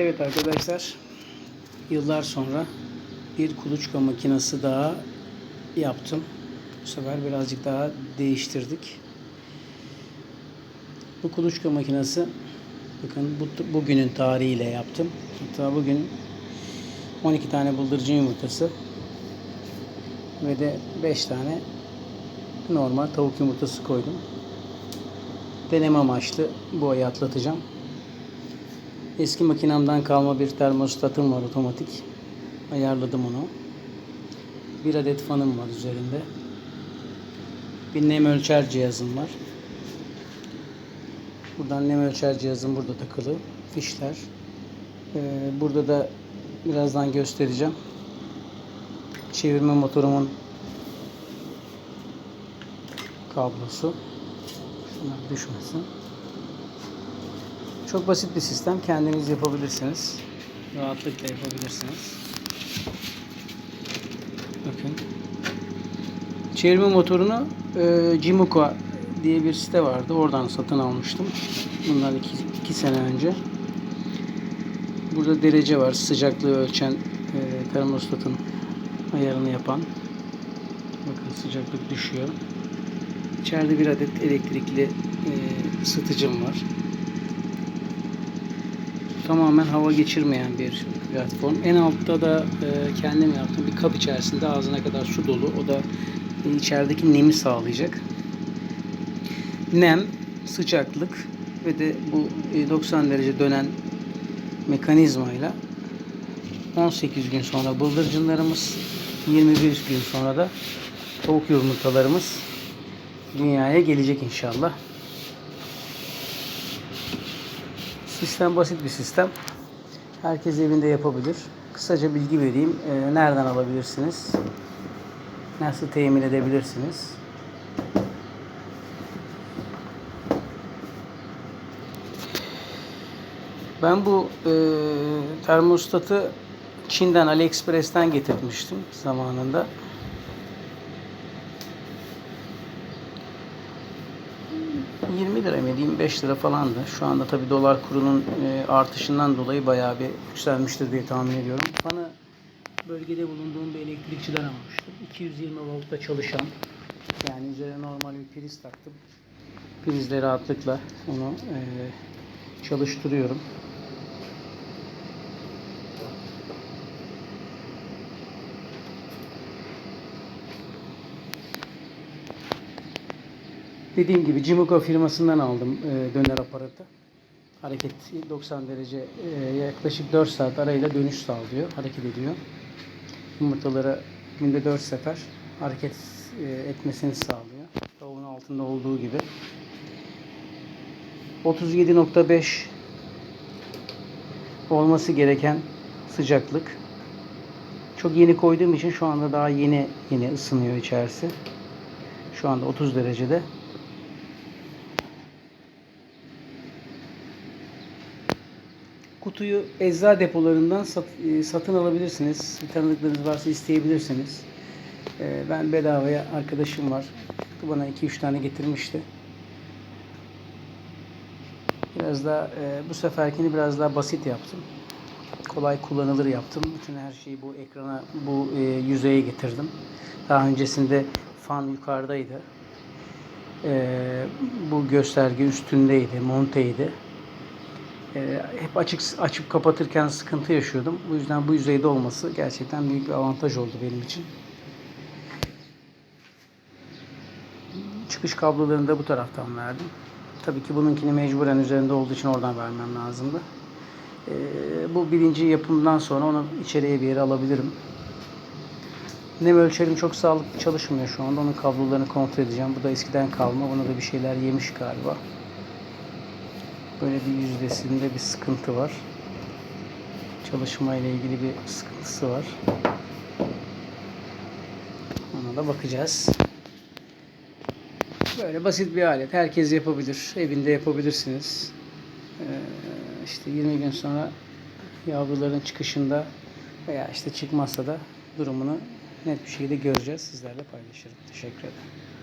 Evet arkadaşlar, yıllar sonra bir kuluçka makinesi daha yaptım. Bu sefer birazcık daha değiştirdik. Bu kuluçka makinesi bakın bu, bugünün tarihiyle yaptım. Hatta bugün 12 tane bıldırcın yumurtası ve de 5 tane normal tavuk yumurtası koydum. Deneme amaçlı bu ayı atlatacağım. Eski makinamdan kalma bir termostatım var otomatik. Ayarladım onu. Bir adet fanım var üzerinde. Bir nem ölçer cihazım var. Buradan nem ölçer cihazım burada takılı. Fişler. Ee, burada da birazdan göstereceğim. Çevirme motorumun kablosu. Şunlar düşmesin. Çok basit bir sistem. Kendiniz yapabilirsiniz. Rahatlıkla yapabilirsiniz. Bakın. Çevirme motorunu e, Jimuko diye bir site vardı. Oradan satın almıştım. Bundan iki, iki sene önce. Burada derece var. Sıcaklığı ölçen e, termostatın ayarını yapan. Bakın sıcaklık düşüyor. İçeride bir adet elektrikli e, ısıtıcım var. Tamamen hava geçirmeyen bir platform. En altta da e, kendim yaptığım bir kap içerisinde ağzına kadar su dolu. O da e, içerideki nemi sağlayacak. Nem, sıcaklık ve de bu e, 90 derece dönen mekanizmayla 18 gün sonra bıldırcınlarımız 21 gün sonra da tavuk yumurtalarımız dünyaya gelecek inşallah. Sistem basit bir sistem. Herkes evinde yapabilir. Kısaca bilgi vereyim. Ee, nereden alabilirsiniz? Nasıl temin edebilirsiniz? Ben bu e, termostatı Çin'den AliExpress'ten getirmiştim zamanında. ...20 lira mıydı? 25 lira falandı. Şu anda tabi dolar kurunun e, artışından dolayı bayağı bir yükselmiştir diye tahmin ediyorum. Fanı bölgede bulunduğum bir elektrikçiden almıştım. 220 voltta çalışan yani üzerine normal bir priz taktım. Prizle rahatlıkla onu e, çalıştırıyorum. Dediğim gibi Jimuko firmasından aldım e, döner aparatı. Hareket 90 derece e, yaklaşık 4 saat arayla dönüş sağlıyor, hareket ediyor. Yumurtaları günde 4 sefer hareket e, etmesini sağlıyor. Tavuğun altında olduğu gibi. 37.5 olması gereken sıcaklık. Çok yeni koyduğum için şu anda daha yeni yeni ısınıyor içerisi. Şu anda 30 derecede. Kutuyu ecza depolarından sat, e, satın alabilirsiniz. Bir tanıdıklarınız varsa isteyebilirsiniz. E, ben bedavaya arkadaşım var. Bana 2-3 tane getirmişti. Biraz daha e, bu seferkini biraz daha basit yaptım. Kolay kullanılır yaptım. Bütün her şeyi bu ekrana, bu e, yüzeye getirdim. Daha öncesinde fan yukarıdaydı. E, bu gösterge üstündeydi, monteydi. E, hep açık açıp kapatırken sıkıntı yaşıyordum. Bu yüzden bu yüzeyde olması gerçekten büyük bir avantaj oldu benim için. Çıkış kablolarını da bu taraftan verdim. Tabii ki bununkini mecburen üzerinde olduğu için oradan vermem lazımdı. Ee, bu birinci yapımdan sonra onu içeriye bir yere alabilirim. Nem ölçerim çok sağlıklı çalışmıyor şu anda. Onun kablolarını kontrol edeceğim. Bu da eskiden kalma. Buna da bir şeyler yemiş galiba. Böyle bir yüzdesinde bir sıkıntı var. Çalışma ile ilgili bir sıkıntısı var. Ona da bakacağız. Böyle basit bir alet. Herkes yapabilir. Evinde yapabilirsiniz. Ee, işte 20 gün sonra yavruların çıkışında veya işte çıkmazsa da durumunu net bir şekilde göreceğiz. Sizlerle paylaşırım. Teşekkür ederim.